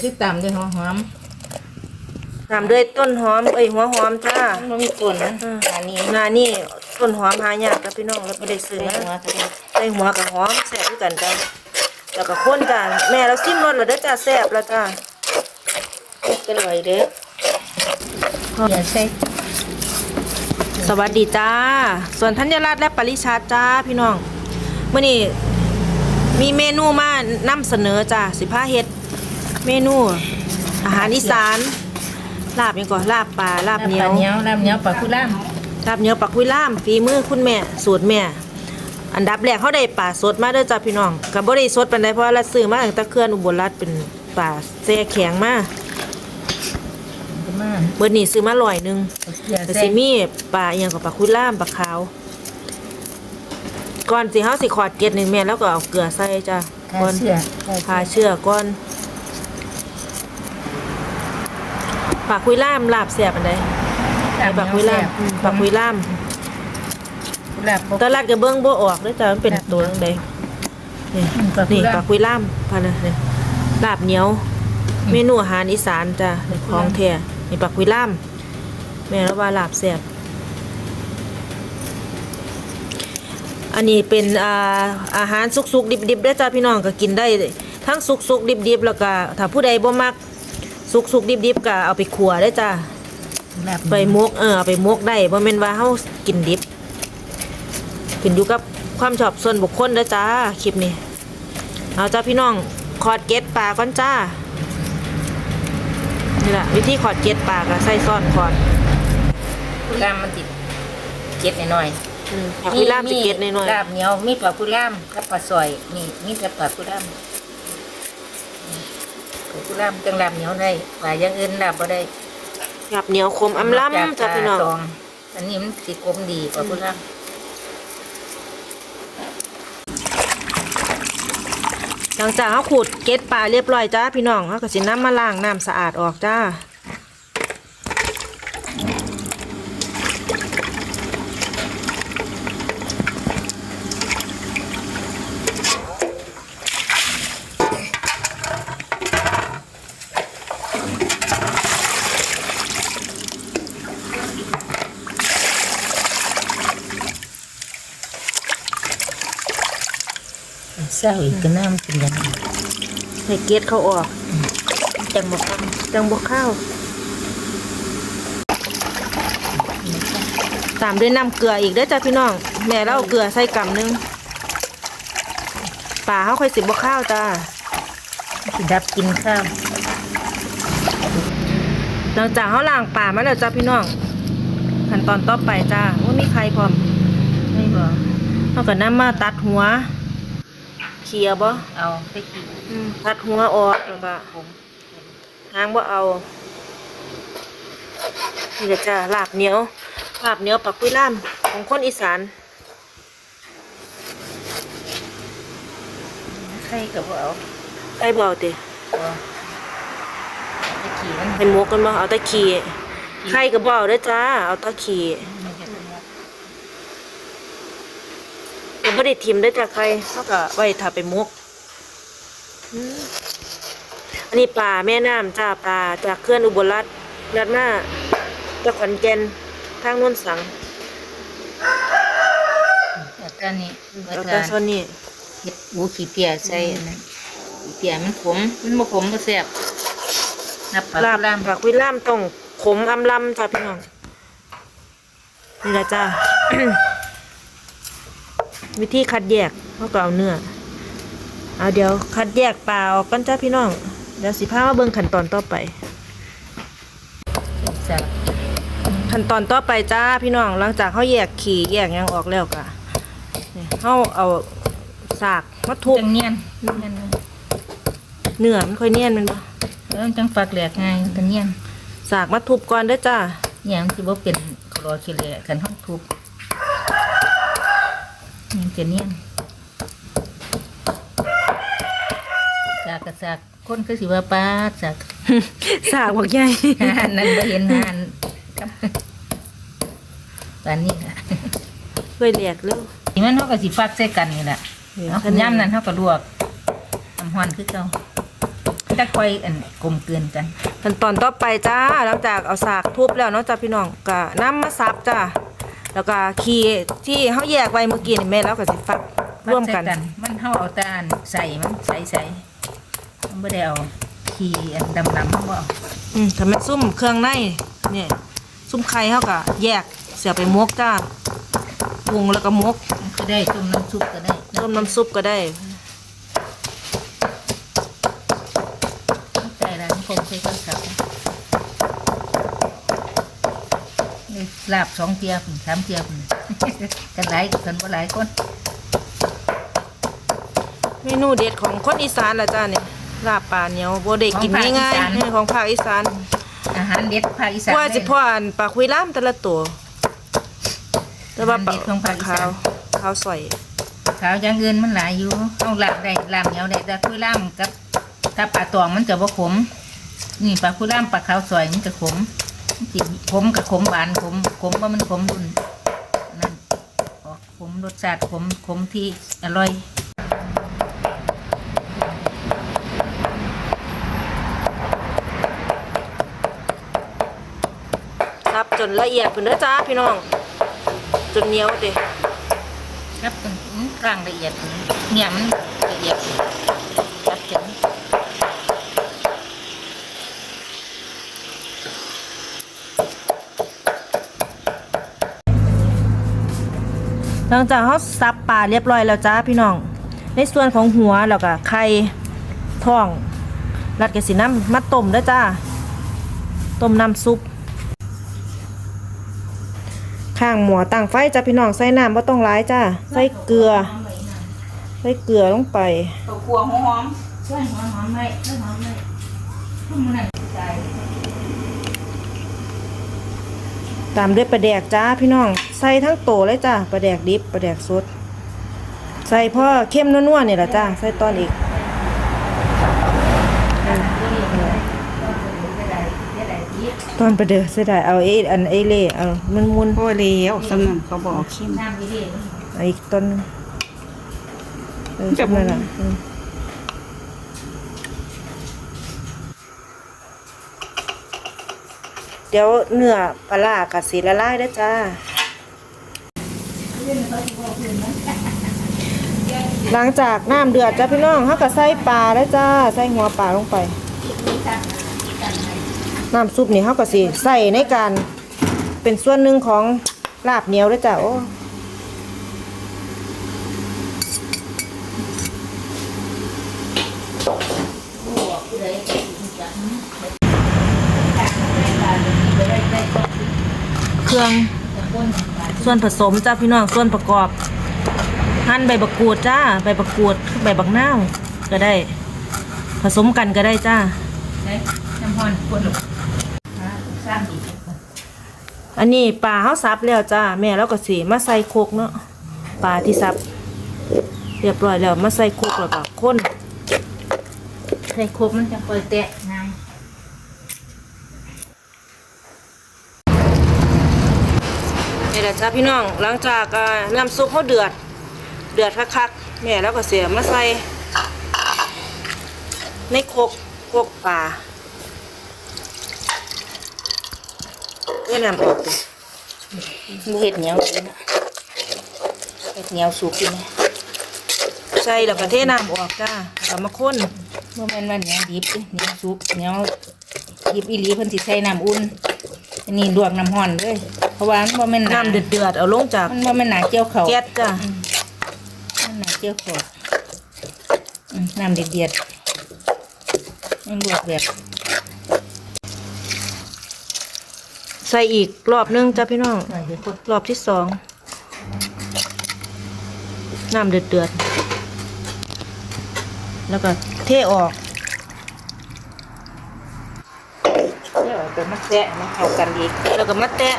คือตามด้วยหอมหอมตามด้วยต้นหอมเอ้ยหัวหอมจ้ามันบ่มีต้นนะอืมอันนี้งานนี่ต้นหอมหายากจ้ะพี่น้องแล้วไม่ได้ซื้อใส่นะหัวกระเด็นใส่หัวกับหอมแซ่บด้วยกันจ้าแล้วก็ข้นจ้าแม่เราซิมรสแล้วเด้อจ้าแซ่บแล้วจ้าก็เลยเด้ออย่าใส่สวัสดีจ้า ส่วนธัญรัตน์และปริชาติจ้าพี่น้องเมื่อนี้มีเมนูมานำเสนอจ้าสิพาเฮ็ด เมนูอาหารอีสานลาบหยังก่อนลาบปลาลาบเหนียวลาบเหนียวลาบเหนียวปลาคุล่ามลาบเหนียวปักคุยล่ามฝีมือคุณแม่สูตรแม่ อันดับแรกเขาได้ป่าสดมาเด้อจ้าพี่น้องกับบ่ได้สดปานใดเพราะว่าเราซื้อมาตั้งแต่เคลื่อนอุบลรัฐเป็นป่าแซ่แข็งมาขึ้นมาเบิดนี้ซื้อมาร้อยหนึงอย่าแต่ใส่สิมีปลาอีหยังกับปลาคุยล่ามปลาขาวก่อนสิเฮาสิขอดเกล็ดหนึงแม่แล้วก็เอาเกลือใส่จ้าขาก่อนเชื่อพาเชื่อก่อน ปลาคุยล่ามลาบแซ่บปานใดลาบปลาคุยล่ามอืมปลาคุยล่ามลาบตลาดก็เบิ่งบ่ออกเด้อจ้ามันเป็นตัวจังไดนี่ปลาคุนี่ล่าปลามคุยล่ามพะนะนี่ลาบเหนียว เมนูอาหารอีสานจ้ะของแท้นี่ปลาคุยล่ามแม่เราว่าลาบแซ่บอันนี้เป็นอ่าอาหารสุกๆดิบๆเด้อจ้าพี่น้องก็กินได้ ทั้งสุกๆดิบๆแล้วก็ถ้าผู้ใดบ่มัก สุกๆดิบๆก็เอาไปขัวได้อจ้าลาบไปมกเออเอาไปมกได้บ่แม่นว่าเฮากินดิบขึ้นอยู่กับความชอบส่วนบุคคลเด้อจ้าคลิปนี้เอาจ้าพี่น้องขอดเกล็ดปลาก่อนจ้านี่ล่ะวิธีขอดเกล็ดปลาก็ใส่ซ่อนก่อนคุล่ามมันติดเจ็ดหน่อยอืมผักวิลาบสิเกล็ดหน่อยลาบเหนียวมีปลาคุล่ามกับปลาซอยนี่มีแต่ปลาคุล่าม ปลาคุล่ามจังลาบเหนียวได้ปลาอย่างอื่นลาบบ่ได้ๆกับเหนียวคมอำล้ำจ้าพี่น้องตอง อันนี้มันสิกลมดีกว่าพุล่ามหลังจากเฮาขูดเกล็ดปลาเรียบร้อยจ้าพี่น้องเฮาก็สินำมาล้างน้ำสะอาดออกจ้า เศร้าอีกก็น้ำเป็นยังไงให้เกล็ดเขาออก จังบ่คจังบ่ข้าว ตามด้วยน้ำเกลืออีกเด้อจ้าพี่น้อง แม่เราเอาเกลือใส่กำหนึงป่าเขาค่อยสิบ่ข้าวจ้าำสิดับกินข้าวหลังจากเขาล้างป่ามาแล้วจ้าพี่น้องขั้นตอนต่อไปจ้าว่ามีใครพร้อมไม่บอกเขาก็นำมาตัดหัวเขียบ่เอาไปกินอืมตัดหัวออกแล้วก็ผมหางบ่เอานี่แหละจ้าลาบเหนียวลาบเหนียวปักกุ้ยล่ามของคนอีสานไข่กับเอาไอ้บ่เอาติบ่ไปขี่มันให้หมกกันบ่เอาแตะขี้ไข่ก็บ่เอาเด้อจ้าเอาแตะขี้ ก็บ่ได้ทิมเด้อจ้าไข่เฮาก็ไว้ถ้าไปหมกอืมอันนี้ปลาแม่น้ำจ้าปลาจากเขื่อนอุบลรัฐรัดหน้าจากขอนแก่นทางโนนสังแล้วก็นี่แล้วแล้วก็ก็ส่วนนี้เห็ดหมูขี้เปียใส่อันนั้นขี้เปียมันขมมันบ่ขมบ่แซ่บนับปลาลาบล่ามผักวิล่ามต้องขมอำลำจ้าพี่น้องนี่แหละจ้า วิธีคัดแยกเขาก็เอาเนื้อเอาเดี๋ยวคัดแยกปลาออกกันจ้าพี่น้องเดี๋ยวสิพามาเบิ่งขั้นตอนต่อไปแซ่บขั้นตอนต่อไปจ้าพี่น้องหลังจากเขาแยกขี่แยกหยังออกแล้วก็นี่เขาเอาสากมาทุบจังเนียนเนียนเนื้อมันค่อยเนียนแมันบ่แล้วจังฝักแหลกง่ายจังเนียนสากมาทุบก่อนเด้อจ้าเนี่ยมันสิบ่เป็นคลอขี้เหร่กันห้องทุบ นี่จะเนียนจากกระจากคนคือสิว่าป้าจากสากบอกใหญ่งานนั้นบ่เห็นงานครับปานนี้ค่ะค่อยแหลกเร็วนี่มันเขาก็สิฟักใส่กันนี่แหละนี่เอาขั้นย่ำนั้นเขาก็ลวกน้ำฮ้อนคือเก่าจะค่อยอันกลมเกลือนกันขั้นตอนต่อไปจ้าหลังจากเอาสากทุบแล้วเนาะจ้าพี่น้องก็น้ำมาซับจ้า แล้วก็ขี้ที่เฮาแยกไว้เมื่อกี้นี่แม่แล้วก็สิฟักร่วมกันใส่มันเฮาเอาแตาอันใส่มันใส่ใส่มันบ่ได้เอาขี้อันดำๆมันบ่เอาอืมถ้ามันซุ่มเครื่องในเนี่ยซุ่มไข่เฮาก็แยกเสียไปมกจ้าปรุงแล้วก็มกมันก็ได้ต้มน้ำซุปก็ได้ต้มน้ำซุปก็ได้ใส่แล้วคงใส่ก็สับนี่ ลาบสองเทียพุ่นสามเทียพุ่นกันหลายกันบ่หลายคนเมนูเด็ดของคนอีสานล่ะจ้าเนี่ยลาบปลาเหนียวบ่ได้กินง่ายๆเออของภาคอีสานอาหารเด็ดภาคอีสานว่าสิพ่ออันปลาคุยล่ามแต่ละตัวแต่ว่าปลาเด็ดของภาคอีขาสานวขาวสวยขาวอย่างอื่นมันหลายอยู่เอาลาบได้ลาบเหนียวได้แต่คุยล่ามกับถ้าปลาตองมันจะบ่ขมนี่ปลาคุยล่ามปลาขาวสวยมันจะขมมัน สิขมกับขมหวานขมขมว่ามันขมรุ่นนั่นออกขมรสชาติขมขมที่อร่อยซับจนละเอียดพุ่นเด้อจ้าพี่น้อง จนเหนียวเด้ครับมันกลางละเอียดเนี่ยมันละเอียดจับถึง หลังจากเฮาซับปลาเรียบร้อยแล้วจ้าพี่น้อง ในส่วนของหัวแล้วก็ไข่ท้องรัดกระสีน้ำมาต้มด้อจ้าต้มน้ำซุปข้างหม้อตั้งไฟจ้าพี่น้องใส่น้ำบ่ต้องร้ายจ้าใส่เกลือ ใส่เกลือลงไปตัวขัวหอมช่วยหอมหอมไหมช่วยหอมไหมทุ่มมันน่ะใจ ตามด้วยปลาแดกจ้าพี่น้อง ใส่ทั้งโตเลยจ้าปลาแดกดิบปลาแดกสดใส่พ่อเข้มนัวๆนี่แหละจ้าใส่ตอนอีกตอนประเดือเสียดายเอาเออันเอเล่เอามันมุนโอ้ยแล้วสำนันเขาบอกเข้มน้ำอีเล่ๆเอาอีกต้นหนึ่งเออจำนั่นแหละอืม เดี๋ยวเนื้อปลากับสีละลายได้จ้า หลังจากน้ำเดือดจ้าพี่น้องเขาก็ใส่ปลาได้จ้า ใส่หัวปลาลงไป น้ำซุปนี่เขาก็สีใส่ในการเป็นส่วนหนึ่งของลาบเหนียวได้จ้าโอ้ เครื่อง ส่วนผสมจ้าพี่น้องส่วนประกอบหั่นใบบักกูดจ้าใบบักกูดใบบักนาวก็ได้ ผสมกันก็ได้จ้าน้ำพรกดลงอันนี้ปลาเฮาซับแล้วจ้าแม่แล้วก็สิมาใส่โคกเนาะปลาที่ซับ เรียบร้อยแล้วมาใส่โคกแล้วก็คนใส่ครบมันจะคอยแตะง่าย นี่แหละจ้าพี่น้องหลังจากน้ำซุปเขาเดือด เดือดคักๆแม่แล้วก็เสียมาใส่ในโคกโคกปลาเอ้ยน้ำออกดิมือเห็ดเหนียวดีนะเห็ดเหนียวสุกอยู่นะใส่แล้วก็เทน้ำออกจ้าแล้วมาคนโมเมนต์ว่าเหนียวดิบเด้เหนียวสุกเหนียวดิบอีหลีเพิ่นสิใส่น้ำอุ่น อันนี้ลวกน้ำห้อนเลยเพราะว่ามันบ่แม่นหาน้ำเดือดๆเอาลงจากมันบ่แม่นหนาเกี่ยวเขาแก๊สจ้ามันหนาเกี่ยวเขาอืมน้ำเดือดๆมันลวกแบบใส่อีกรอบนึงจ้าพี่น้องหน่อยเดียวคนรอบที่สองน้ำเดือดเดือดๆแล้วก็เทออก เดี๋ยวเอาตัว มาแซะมาเข้ากันอีก แล้วก็มาแตะ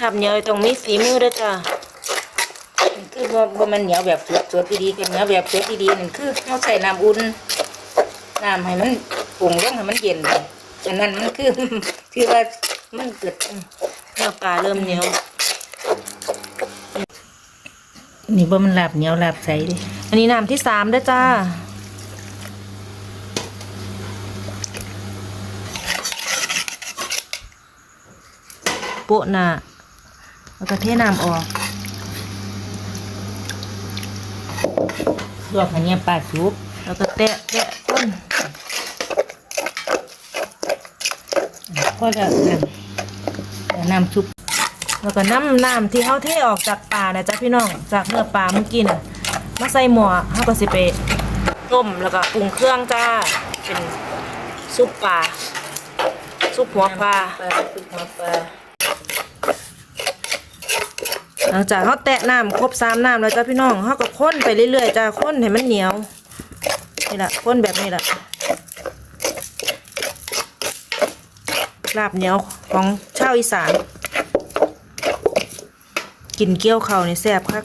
ทับเหนียวต้องมีฝีมือด้วยจ้าคือว่าว่ามันเหนียวแบบสดๆดีๆกันเหนียวแบบสดดีๆนั่นคือเราใส่น้ำอุ่นน้ำให้มันปรุงลงให้มันเย็นอันนั้นมันคือคือว่ามันเกิดเนื้อปลาเริ่มเหนียวนี่บ่มันหลาบเหนียวหลาบใสดิอันนี้น้ำที่สามด้อจ้า โปะหน้าแล้วก็เทน้ำออกลวกอันเนี้ปลาสุกแล้วก็แตะแตะก้นพอแล้วนั่นแล้วน้ำซุปแล้วก็น้ำน้ำที่เขาเทออกจากปลานะจ๊ะพี่น้องจากเนื้อปลาเมื่อกี้น่ะมาใส่หม้อเขาก็สิไปต้มแล้วก็ปรุงเครื่องจ้าเป็นซุปปลาซุปหัวปลาซุปหัวปลา หลังจากเขาแตะน้ำครบสามน้ำแล้วจ้าพี่น้องเขาก็ค้นไปเรื่อยๆจ้าค้นให้มันเหนียวนี่แหละค้นแบบนี้แหละลาบเหนียวของชาวอีสานกินเกี๊ยวเขาวนี่แซ่บคัก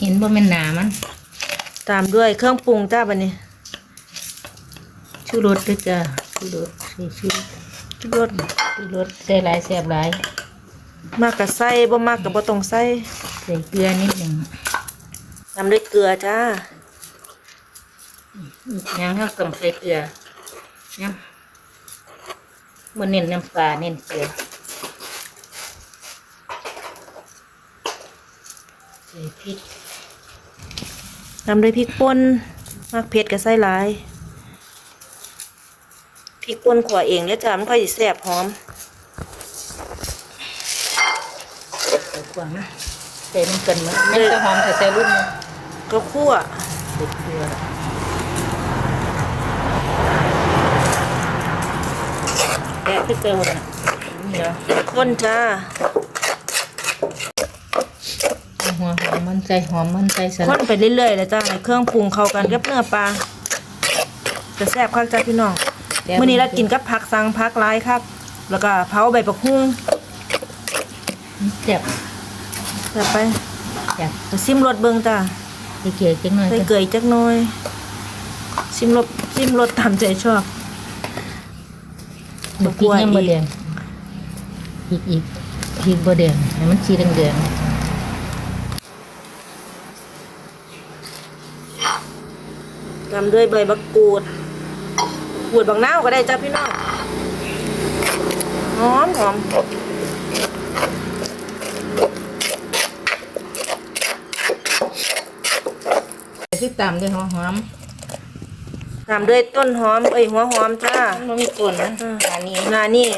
เห็นบ่แม่นหนามัน ตามด้วยเครื่องปรุงจ้าบันนี้ชูรสด้วยจ้ะชูรสใส่ชูทุกรสชูรสใส่หลายแซ่บหลาย มากกับไส้บ่มากกับบ่ต้องใส่ใส่เกลือนิดหนึ่งตามด้วยเกลือจ้ายังเฮาต้องใส่เกลือเนี่ยบ่เน้นน้ำปลาเน้นเกลือใส่พริกตามด้วยพริกป่นมากเผ็ดกับไส้หลายพริกป่นขัวเองเนี่ยจ้ามันค่อยสิแซ่บหอม ใส่ กว่านะใส่มันกันมั้ยมันจะหอมถ้าใส่รุ่นนึงก็คั่วใส่เกลือแกะคือเกลือหมดน่ะนี่เหรอข้นจ้าหัวหอมมันใจหอมมันใจสข้ลันดไปเรื่อยๆเลยจ้าให้เครื่องปรุงเข้ากันกับเนื้อปลาจะแซ่บคักจ้าพี่น้องมื้อนี้เรากินกับผักสังผักหลายครับ แล้วก็เผาใบบักฮุ่งเจ็บ แซ่บไปเจ็บก็ซิมรสเบิ่งจ้าใส่เกลือจังหน่อยใส่จ้ะเกลืออีกจักหน่อยซิมรสซิมรสตามใจชอบบพริกยังบ่แดงพริกอีกพริกบ่แดงให้มันสีแดงตามด้วยใบบักกูดกูดบางนาวก็ได้จ้าพี่น้องหอมหอม ๆใส่พริก ตามด้วยหัวหอมตามด้วยต้นหอมเอ้ยหัวหอมจ้ามันบ่มีต้นมันอันนี้งานนี่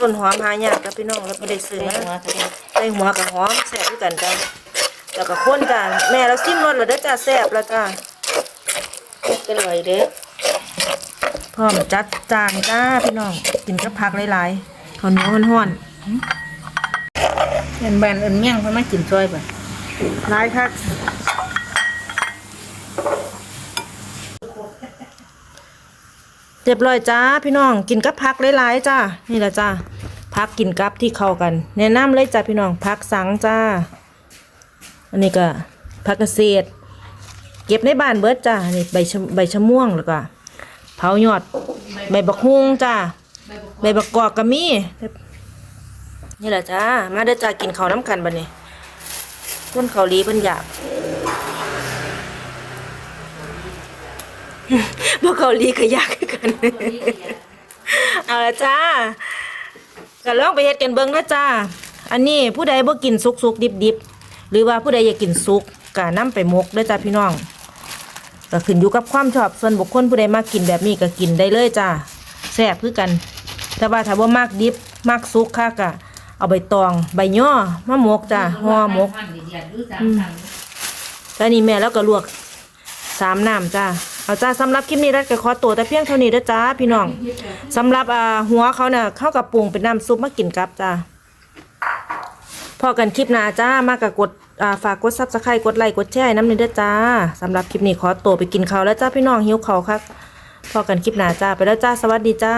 ต้นหอมหายากจ้าพี่น้องแล้วไม่ได้ซื้อใส่มาหัวเขาใส่หัวกับหอมแซ่บด้วยกันจ้าแล้วก็ข้นจ้าแม่เราซิมรสแล้วเด้อจ้าแซ่บแล้วจ้าก็อร่อยเด้อพร้อมจัดจานจ้าพี่น้องกินกับผักหลายๆข้าวเหนียวห้อนเงินบ้านเอิ้นเมี่ยงเพิ่นมากินซอยบ่ๆหลายคัก เรียบร้อยจ้าพี่น้องกินกับผักหลายๆจ้านี่แหละจ้าผักกินกับที่เข้ากันแนะนำเลยจ้าพี่น้องผักสังจ้าอันนี้ก็ผักเกษตร เก็บในบ้านเบิดจ้าอันนี่ใบชะใบชะม่วงแล้วก็เผายอดใบบักฮุงจ้าใบบักกอกก็มีนี่แหละจ้ามาเด้อจ้ากินข้าวน้ำกันบัดนี้คนเกาหลีเพิ่นอยาก บ่เกาหลีก็อยากคือกัน เอาละจ้าก็ลองไปเฮ็ดกันเบิ่งนะจ้า อันนี้ผู้ใดบ่กินสุกๆดิบๆหรือว่าผู้ใดอยากกินสุกก็นำไปหมกเด้อจ้าพี่น้องก็ขึ้นอยู่กับความชอบส่วนบุคคลผู้ใดมากกินแบบนี้ก็กินได้เลยจ้าแซ่บคือกัน แต่ว่าถ้าว่ามากดิบมากสุกค่ะก็เอาใบตองใบย่อมาหมกจ้าห่อหมกแล้วนี่แม่แล้วก็ลวกสามน้ำจ้า เอาจ้าสำหรับคลิปนี้รัดกับคอตัวแต่เพียงเท่านี้เด้อจ้าพี่น้องสำหรับอ่าหัวเขาเนี่ยเข้ากับปรุงเป็นน้ำซุปมากินกับจ้าพอกันคลิปหน้าจ้ามากับกดอ่าฝากกดซับสไครต์กดไลค์กดแชร์น้ำหนึ่งเด้อจ้าสำหรับคลิปนี้ขอตัวไปกินเขาแล้วจ้าพี่น้องหิวเขาครับพอกันคลิปหน้าจ้าไปแล้วจ้าสวัสดีจ้า